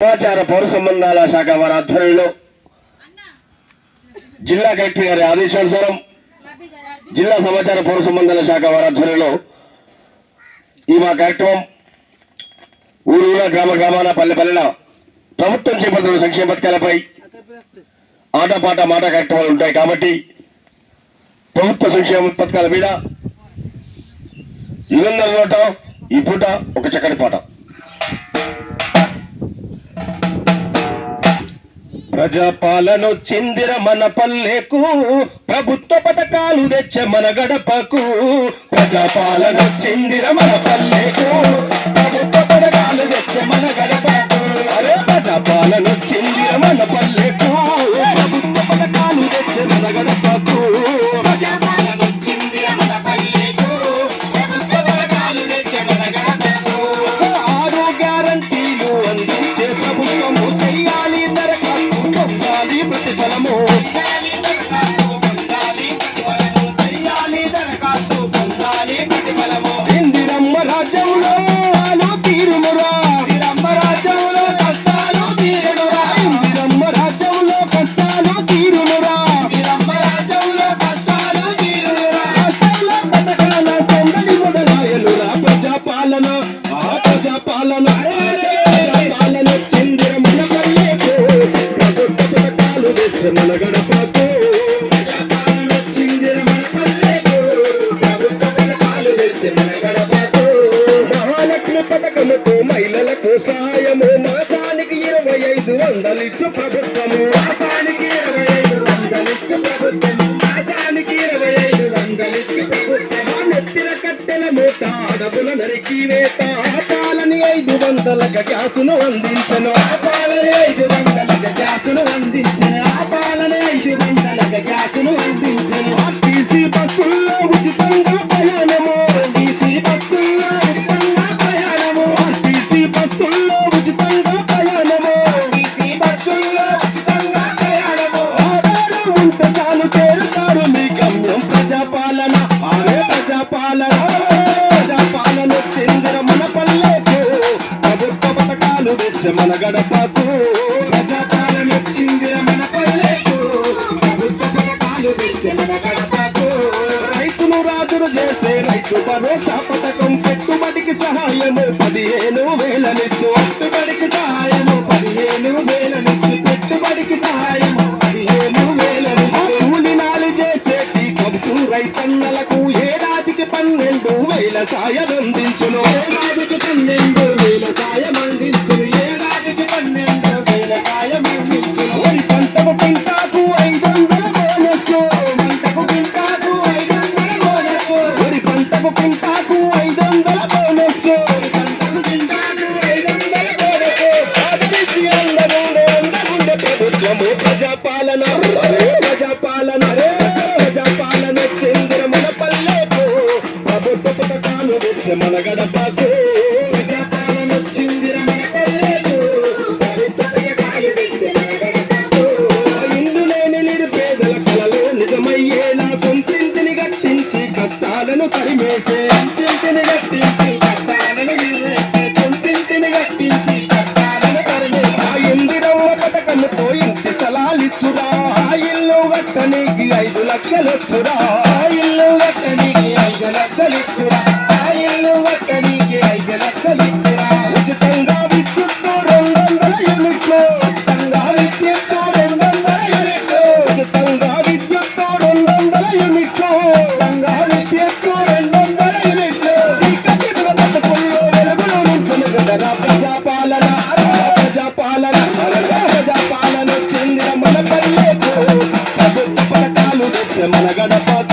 సమాచార పౌర సంబంధాల శాఖ వారి ఆధ్వర్యంలో జిల్లా కలెక్టర్ గారి ఆదేశానుసారం జిల్లా సమాచార పౌర సంబంధాల శాఖ వారి ఆధ్వర్యంలో ఈ మా కార్యక్రమం ఊరు గ్రామ గ్రామాన పల్లె పల్లెల ప్రభుత్వం చేపడుతున్న సంక్షేమ పథకాలపై ఆటపాట మాట కార్యక్రమాలు ఉంటాయి కాబట్టి ప్రభుత్వ సంక్షేమ పథకాల మీద యుగంధర నోట ఈ పూట ఒక చక్కటి పాట. ప్రజాపాలనొచ్చిందిర మన పల్లెకు ప్రభుత్వ పథకాలు తెచ్చే మన గడపకు ప్రజాపాలనొచ్చిందిర మన పల్లెకు ప్రభుత్వ ఇచ్చు ప్రభుత్వము. మాసానికి ఇరవై ఐదు వందలు ఇచ్చు ప్రభుత్వము. మాసానికి ఇరవై ఐదు వందలు ఇచ్చు ప్రభుత్వము. నెత్తిన కట్టెల మూట అడవుల నరికి వేత. పాలని ఐదు వందలకు గ్యాసును అందించను. పాలని ఐదు వందలక ప్రజాపాలన ప్రజాపాలన చెందిన మన పల్లెకు. ప్రభుత్వ పథకాలు తెచ్చే మన గడపకు. ప్రజాపాలన చెందిన మన పల్లెకు. ప్రభుత్వ పథకాలు తెచ్చే మన గడపకు. రైతును రాజును చేసే రైతు భరోసా పథకం పెట్టుబడికి సహాయము. పదిహేను వేలనిచ్చు పెట్టుబడికి సహాయము. పదిహేను వేలనిచ్చు పెట్టుబడికి సహాయము. పదిహేను వేలనిచ్చు కూలి నాలు చేసేటి కబుతూ రైతన్నలకు పన్నెండు వేల సాయం అందించును. ఏడాదికి పన్నెండు వేల సాయం అందించును. ఏడాదికి పన్నెండు వేల సాయం అందించును. వరి పంటకు పింటాకు ఐదు వందల బోనస్ పంటకు పింటాకు ఐదు వందల బోనస్ వరి పంటకు పింటాకు ఐదు వందల బోనస్ పంటకు పింటాకు ఐదు వందల బోనస్ ఆదరించి అందరూ ప్రభుత్వము ప్రజాపాలన. ప్రజాపాలన ప్రజాపాలన. గడపకు ఇందు లేని నిరుపేదల కలలో నిజమయ్యేలా సొంతింటిని గట్టించి కష్టాలను తరిమేసే సొంతింటిని గట్టించి కష్టాలను నిర్వేసే సొంతింటిని గట్టించి కష్టాలను తరిమేసే ఆ ఇందిరమ్మ పథకముతో ఇంటి స్థలాలిచ్చురా ఆ ఇల్లు గట్టనికి ఐదు లక్షలు మన గడప